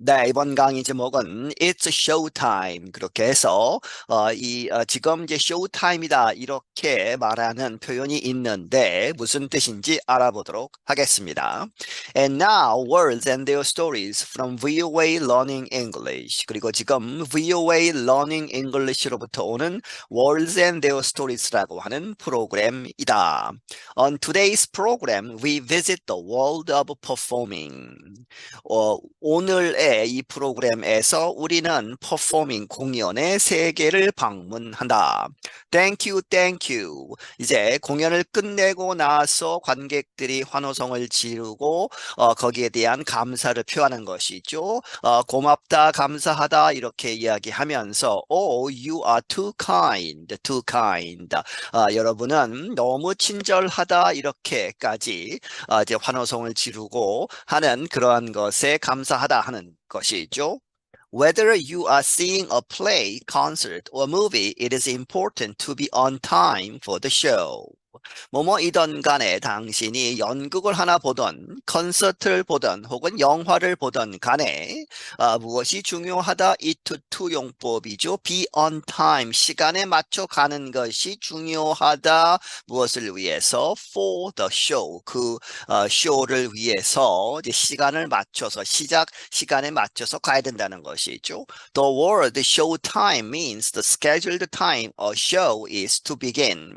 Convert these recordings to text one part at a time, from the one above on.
네, 이번 강의 제목은 It's Showtime 그렇게 해서 어, 이 어, 지금 이제 Showtime이다 이렇게 말하는 표현이 있는데 무슨 뜻인지 알아보도록 하겠습니다. And now words and their stories from VOA Learning English 그리고 지금 VOA Learning English로부터 오는 Words and their stories라고 하는 프로그램이다. On today's program, we visit the world of performing. 어, 오늘 의이 프로그램에서 우리는 퍼포밍 공연의 세계를 방문한다. Thank you, thank you. 이제 공연을 끝내고 나서 관객들이 환호성을 지르고 어, 거기에 대한 감사를 표하는 것이죠. 어, 고맙다, 감사하다 이렇게 이야기하면서 Oh, you are too kind, too kind. 어, 여러분은 너무 친절하다 이렇게까지 어, 이제 환호성을 지르고 하는 그러한 것에 감사하다 하는 것이죠. Whether you are seeing a play, concert, or movie, it is important to be on time for the show. 뭐뭐이던 간에 당신이 연극을 하나 보던 콘서트를 보던 혹은 영화를 보던 간에 아, 무엇이 중요하다 이 투투 용법이죠. be on time 시간에 맞춰 가는 것이 중요하다 무엇을 위해서 for the show 그 어, 쇼를 위해서 이제 시간을 맞춰서 시작 시간에 맞춰서 가야 된다는 것이죠. The word show time means the scheduled time a show is to begin.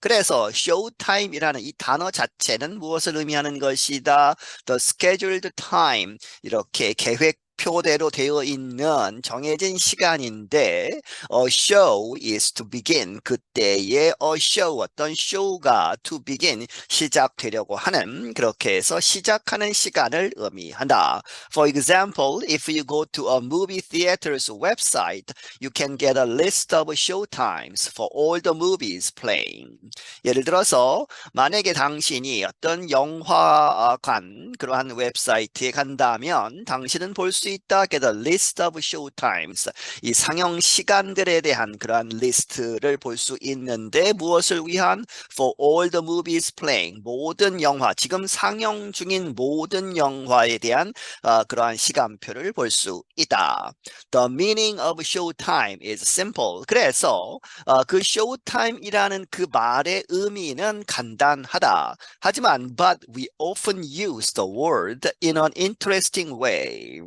그래서 showtime이라는 이 단어 자체는 무엇을 의미하는 것이다? The scheduled time 이렇게 계획 표대로 되어 있는 정해진 시간인데 a show is to begin 그때의 a show 어떤 show가 to begin 시작되려고 하는 그렇게 해서 시작하는 시간을 의미한다. For example, if you go to a movie theater's website, you can get a list of show times for all the movies playing. 예를 들어서 만약에 당신이 어떤 영화관 그러한 웹사이트에 간다면 당신은 볼수 있다. Get a list of show times. 이 상영 시간들에 대한 그러한 리스트를 볼 수 있는데 무엇을 위한? For all the movies playing. 모든 영화, 지금 상영 중인 모든 영화에 대한 어, 그러한 시간표를 볼 수 있다. The meaning of show time is simple. 그래서 어, 그 show time이라는 그 말의 의미는 간단하다. 하지만 but we often use the word in an interesting way.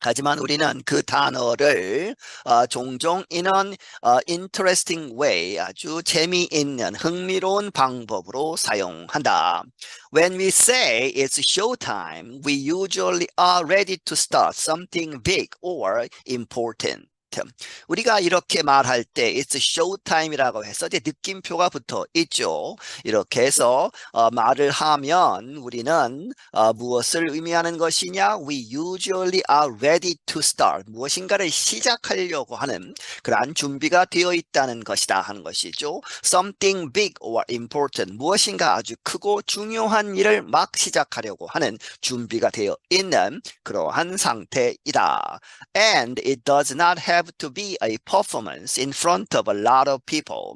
하지만 우리는 그 단어를 어, 종종 an 어, interesting way 아주 재미있는 흥미로운 방법으로 사용한다. When we say it's showtime, we usually are ready to start something big or important. 우리가 이렇게 말할 때 it's showtime이라고 해서 이제 느낌표가 붙어 있죠. 이렇게 해서 어, 말을 하면 우리는 어, 무엇을 의미하는 것이냐? We usually are ready to start. 무엇인가를 시작하려고 하는 그러한 준비가 되어 있다는 것이다 하는 것이죠. Something big or important. 무엇인가 아주 크고 중요한 일을 막 시작하려고 하는 준비가 되어 있는 그러한 상태이다. And it does not have have to be a performance in front of a lot of people.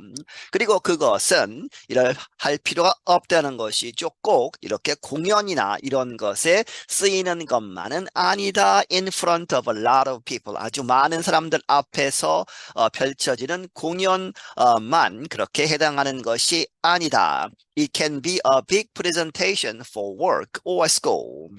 그리고 그것은 이럴 할 필요가 없다는 것이죠. 꼭 이렇게 공연이나 이런 것에 쓰이는 것만은 아니다. In front of a lot of people. 아주 많은 사람들 앞에서 어, 펼쳐지는 공연만 그렇게 해당하는 것이 아니다. It can be a big presentation for work or school.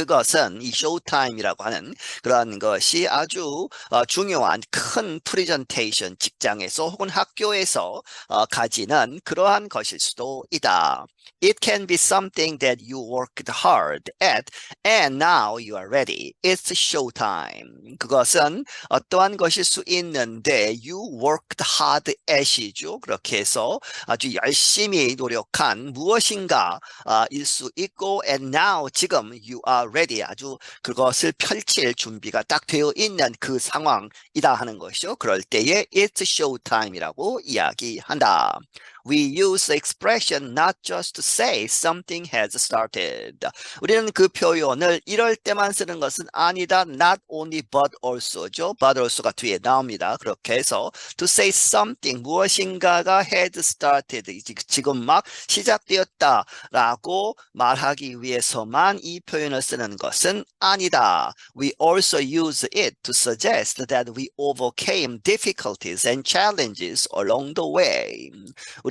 그것은 이 쇼타임이라고 하는 그러한 것이 아주 어, 중요한 큰 프레젠테이션 직장에서 혹은 학교에서 어, 가지는 그러한 것일 수도 있다. It can be something that you worked hard at and now you are ready. It's showtime. 그것은 어떠한 것일 수 있는데 you worked hard at이죠. 그렇게 해서 아주 열심히 노력한 무엇인가 어, 일수 있고 and now 지금 you are ready. 아주 그것을 펼칠 준비가 딱 되어 있는 그 상황이다 하는 것이죠. 그럴 때에 it's showtime이라고 이야기한다. we use the expression not just to say something has started. 우리는 그 표현을 이럴 때만 쓰는 것은 아니다. Not only but also죠. but also가 뒤에 나옵니다. 그렇게 해서 to say something 무엇인가가 had started 지금 막 시작되었다라고 말하기 위해서만 이 표현을 쓰는 것은 아니다. We also use it to suggest that we overcame difficulties and challenges along the way.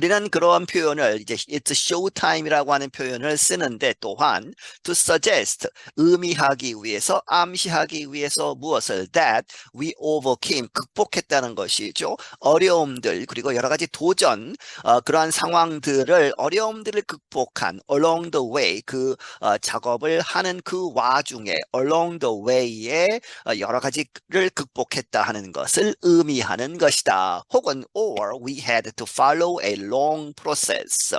우리는 그러한 표현을 이제 it's showtime이라고 하는 표현을 쓰는데 또한 to suggest 의미하기 위해서 암시하기 위해서 무엇을 that we overcame 극복했다는 것이죠. 어려움들 그리고 여러 가지 도전 어, 그러한 상황들을 어려움들을 극복한 along the way 그 어, 작업을 하는 그 와중에 along the way에 어, 여러 가지를 극복했다 하는 것을 의미하는 것이다. 혹은 or we had to follow a long process.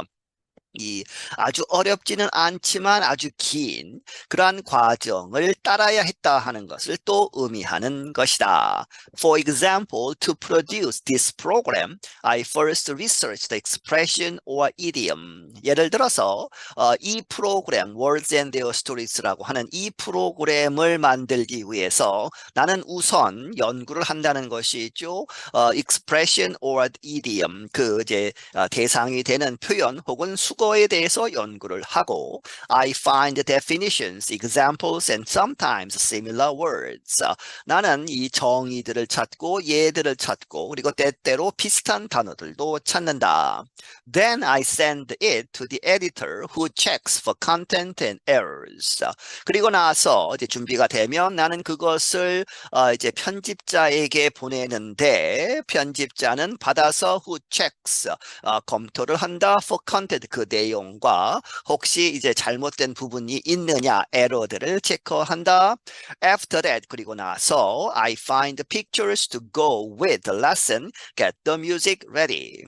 이 아주 어렵지는 않지만 아주 긴 그러한 과정을 따라야 했다 하는 것을 또 의미하는 것이다. For example, to produce this program, I first researched the expression or idiom. 예를 들어서 어, 이 프로그램 Words and Their Stories라고 하는 이 프로그램을 만들기 위해서 나는 우선 연구를 한다는 것이죠. 어, expression or idiom 그 이제 어, 대상이 되는 표현 혹은 수거 수 거에 대해서 연구를 하고 I find definitions, examples and sometimes similar words. 나는 이 정의들을 찾고 예들을 찾고 그리고 때때로 비슷한 단어들도 찾는다. Then I send it to the editor who checks for content and errors. 그리고 나서 이제 준비가 되면 나는 그것을 어 이제 편집자에게 보내는데 편집자는 받아서 who checks 어 검토를 한다 for content 그 내용과 혹시 이제 잘못된 부분이 있느냐 에러들을 체크한다. After that 그리고 나서 I find pictures to go with the lesson, get the music ready.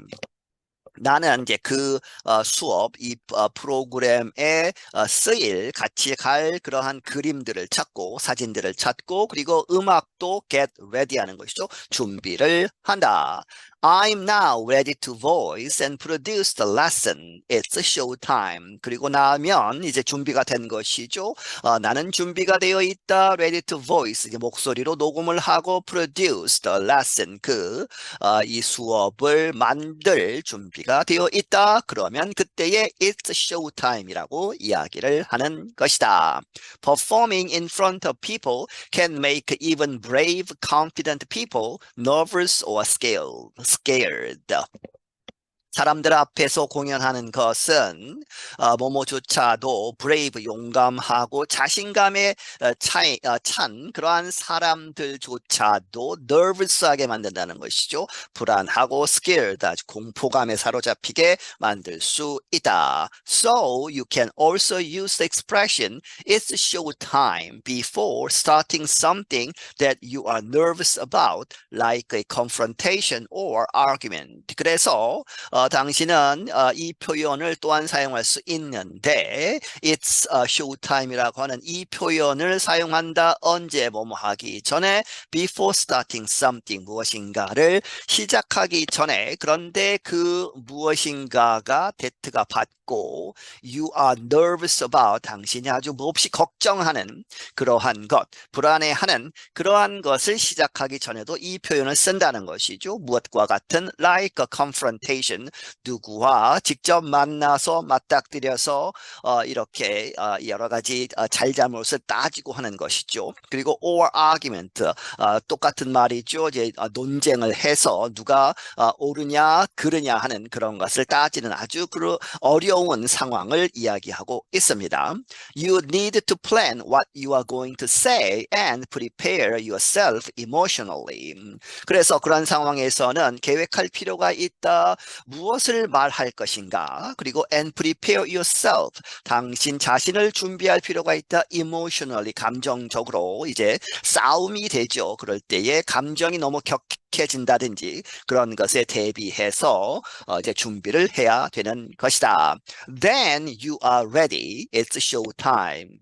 나는 이제 그 어, 수업 이 어, 프로그램에 어, 쓰일 같이 갈 그러한 그림들을 찾고 사진들을 찾고 그리고 음악도 get ready 하는 것이죠. 준비를 한다. I'm now ready to voice and produce the lesson. It's show time. 그리고 나면 이제 준비가 된 것이죠. 어, 나는 준비가 되어 있다. Ready to voice. 이제 목소리로 녹음을 하고 produce the lesson. 그, 어, 이 수업을 만들 준비가 되어 있다. 그러면 그때에 it's show time이라고 이야기를 하는 것이다. Performing in front of people can make even brave, confident people nervous or scared. Scared. 사람들 앞에서 공연하는 것은 어, 뭐뭐조차도 brave 용감하고 자신감에 어, 차이, 어, 찬 그러한 사람들조차도 nervous하게 만든다는 것이죠. 불안하고 scared 공포감에 사로잡히게 만들 수 있다. So you can also use the expression it's show time before starting something that you are nervous about like a confrontation or argument. 그래서 어, 당신은 어, 이 표현을 또한 사용할 수 있는데 it's a showtime이라고 하는 이 표현을 사용한다 언제 뭐뭐 하기 전에 before starting something 무엇인가를 시작하기 전에 그런데 그 무엇인가가 데트가 받고 you are nervous about 당신이 아주 몹시 걱정하는 그러한 것 불안해하는 그러한 것을 시작하기 전에도 이 표현을 쓴다는 것이죠. 무엇과 같은 like a confrontation 누구와 직접 만나서 맞닥뜨려서 어, 이렇게 어, 여러 가지 어, 잘잘못을 따지고 하는 것이죠. 그리고 or argument 어, 똑같은 말이죠. 이제 어, 논쟁을 해서 누가 어, 옳으냐 그르냐 하는 그런 것을 따지는 아주 그 어려운 상황을 이야기하고 있습니다. You need to plan what you are going to say and prepare yourself emotionally. 그래서 그런 상황에서는 계획할 필요가 있다. 무엇을 말할 것인가? 그리고 and prepare yourself. 당신 자신을 준비할 필요가 있다. emotionally 감정적으로 이제 싸움이 되죠. 그럴 때에 감정이 너무 격해진다든지 그런 것에 대비해서 어 이제 준비를 해야 되는 것이다. Then you are ready. It's show time.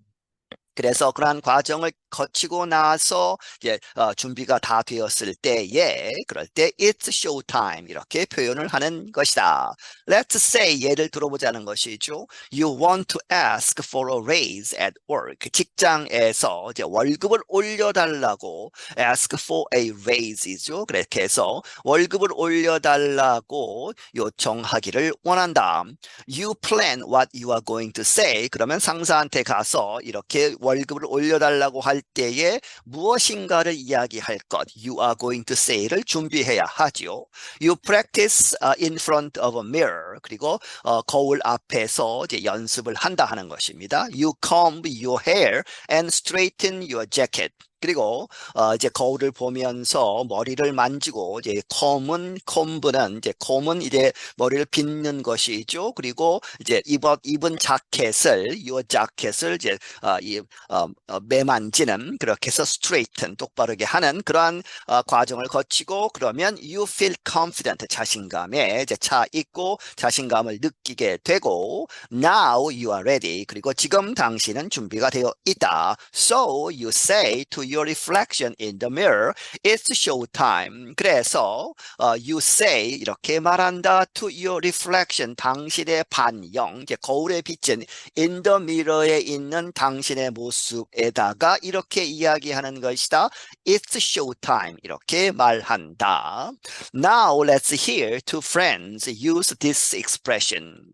그래서 그러한 과정을 거치고 나서 이제 어, 준비가 다 되었을 때에 그럴 때 it's show time 이렇게 표현을 하는 것이다. Let's say 예를 들어보자는 것이죠. You want to ask for a raise at work. 직장에서 이제 월급을 올려달라고 ask for a raise죠. 그렇게 해서 월급을 올려달라고 요청하기를 원한다. You plan what you are going to say. 그러면 상사한테 가서 이렇게 월급을 올려달라고 할 때에 무엇인가를 이야기할 것. You are going to say를 준비해야 하지요. You practice uh, in front of a mirror. 그리고 어, 거울 앞에서 이제 연습을 한다 하는 것입니다. You comb your hair and straighten your jacket. 그리고 어 이제 거울을 보면서 머리를 만지고 이제 컴은 콤브는 이제 콤은 이제 머리를 빗는 것이죠. 그리고 이제 입어 입은 자켓을 이 자켓을 이제 어이 어, 어, 매만지는 그렇게 해서 스트레이튼 똑바르게 하는 그러한 어, 과정을 거치고 그러면 you feel confident 자신감에 이제 차 있고 자신감을 느끼게 되고 now you are ready 그리고 지금 당신은 준비가 되어 있다. So you say to your reflection in the mirror, it's show time. 그래서 어, you say 이렇게 말한다 to your reflection 당신의 반영, 거울에 비친 in the mirror에 있는 당신의 모습에다가 이렇게 이야기하는 것이다. It's show time 이렇게 말한다. Now let's hear two friends use this expression.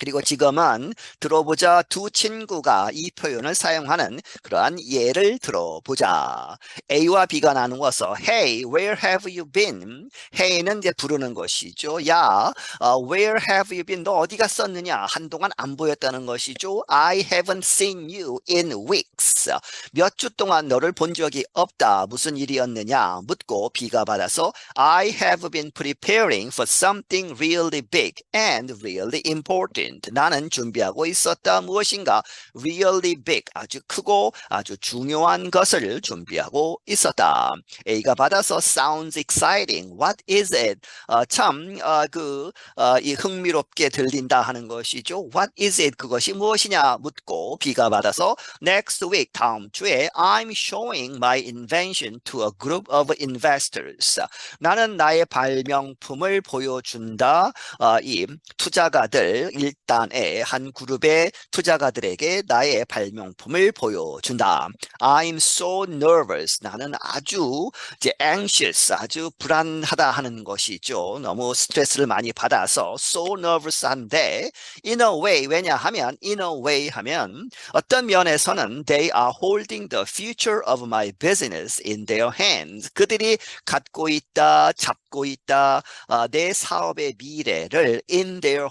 그리고 지금은 들어보자 두 친구가 이 표현을 사용하는 그러한 예를 들어보자. A와 B가 나누어서 Hey, where have you been? Hey는 이제 부르는 것이죠. 야, uh, where have you been? 너 어디 갔었느냐? 한동안 안 보였다는 것이죠. I haven't seen you in weeks. 몇 주 동안 너를 본 적이 없다. 무슨 일이었느냐? 묻고 B가 받아서 I have been preparing for something really big and really important. 나는 준비하고 있었다. 무엇인가 really big 아주 크고 아주 중요한 것을 준비하고 있었다. A가 받아서 sounds exciting. What is it? 어, 참그 어, 그, 어, 이 흥미롭게 들린다 하는 것이죠. What is it? 그것이 무엇이냐 묻고 B가 받아서 next week 다음 주에 I'm showing my invention to a group of investors. 나는 나의 발명품을 보여준다. 어, 이 투자가들 일 단의 한 그룹의 투자가들에게 나의 발명품을 보여준다. I'm so nervous. 나는 아주 이제 anxious, 아주 불안하다 하는 것이죠. 너무 스트레스를 많이 받아서 so nervous한데 in a way 왜냐하면 in a way 하면 어떤 면에서는 they are holding the future of my business in their hands. 그들이 갖고 있다, 잡고 있다, 어, 내 사업의 미래를 in their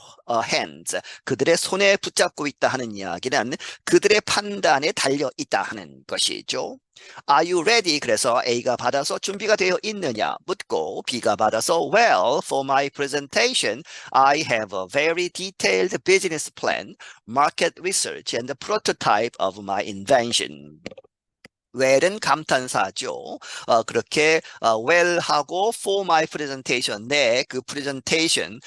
hands. 그들의 손에 붙잡고 있다 하는 이야기는 그들의 판단에 달려 있다 하는 것이죠. Are you ready? 그래서 A가 받아서 준비가 되어 있느냐 묻고 B가 받아서 Well, for my presentation, I have a very detailed business plan, market research, and the prototype of my invention. Well은 감탄사죠. 어, 그렇게 어, well하고 for my presentation 내그 presentation에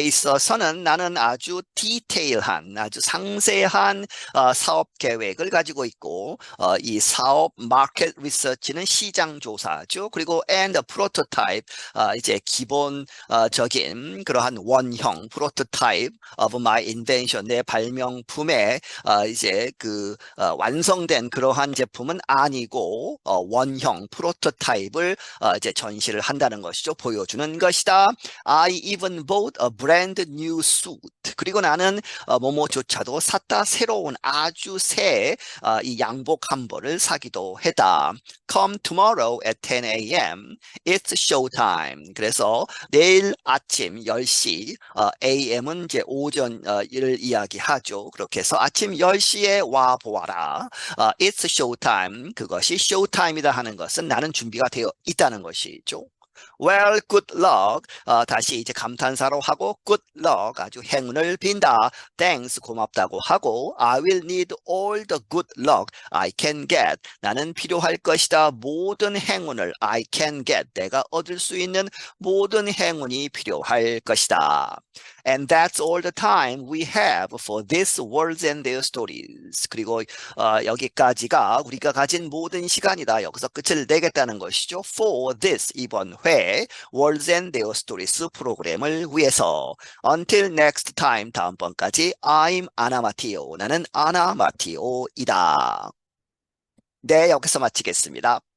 있어서는 나는 아주 디테일한 아주 상세한 어, 사업 계획을 가지고 있고 어, 이 사업 마켓 리서치는 시장 조사죠. 그리고 and prototype 어, 이제 기본적인 그러한 원형 prototype of my invention 내 발명품의 어, 이제 그 어, 완성된 그러한 제품은 아니고 어, 원형 프로토타입을 어, 이제 전시를 한다는 것이죠. 보여주는 것이다. I even bought a brand new suit. 그리고 나는 어, 뭐뭐조차도 샀다. 새로운 아주 새이 어, 양복 한 벌을 사기도 했다. Come tomorrow at 10 a.m. It's show time. 그래서 내일 아침 10시 어, a.m.은 이제 오전을 이야기하죠. 그렇게 해서 아침 10시에 와 보아라. 어, it's show time. 그것이 쇼타임이다 하는 것은 나는 준비가 되어 있다는 것이죠. Well, good luck. 어, 다시 이제 감탄사로 하고 good luck 아주 행운을 빈다. Thanks 고맙다고 하고 I will need all the good luck I can get. 나는 필요할 것이다. 모든 행운을 I can get. 내가 얻을 수 있는 모든 행운이 필요할 것이다. And that's all the time we have for this words and their stories. 그리고 어, 여기까지가 우리가 가진 모든 시간이다. 여기서 끝을 내겠다는 것이죠. For this 이번 회 Words and Their Stories 프로그램을 위해서 Until next time 다음번까지 I'm Matteo 나는 아나 마티오이다. 네 여기서 마치겠습니다.